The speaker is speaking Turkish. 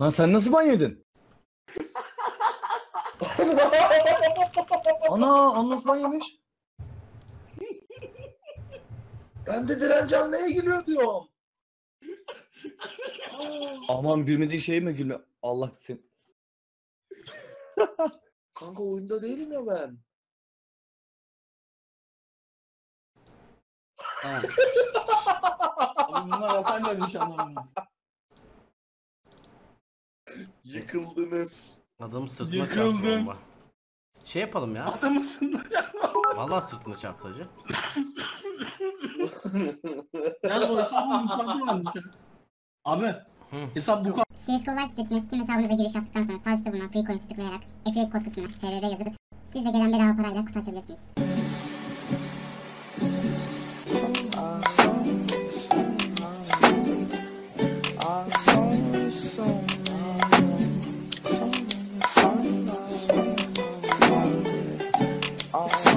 Lan sen nasıl ban yedin? Ana Anlos ban yemiş. ben de diren canlıya gülüyor diyorum. Aman bilmediğin şey mi gülme? Allah sen. Kanka oyunda değilim ya ben. Ha. Abi bunlar atar gelmiş anlamadım. Yıkıldınız. Adamın sırtına çarptı Yıkıldım. bomba. Şey yapalım ya. Adamı sınıracak. Vallahi sırtına çarptı hacı. Yani o hesabın mutfakı varmış ya. Abi Hı. hesap bu kadar. CSGO Live sitesine Steam hesabınıza giriş yaptıktan sonra sağ üstte bulunan Free Coins'i tıklayarak affiliate kod kısmına FRV yazıp siz de gelen bedava parayla kutu açabilirsiniz. Oh.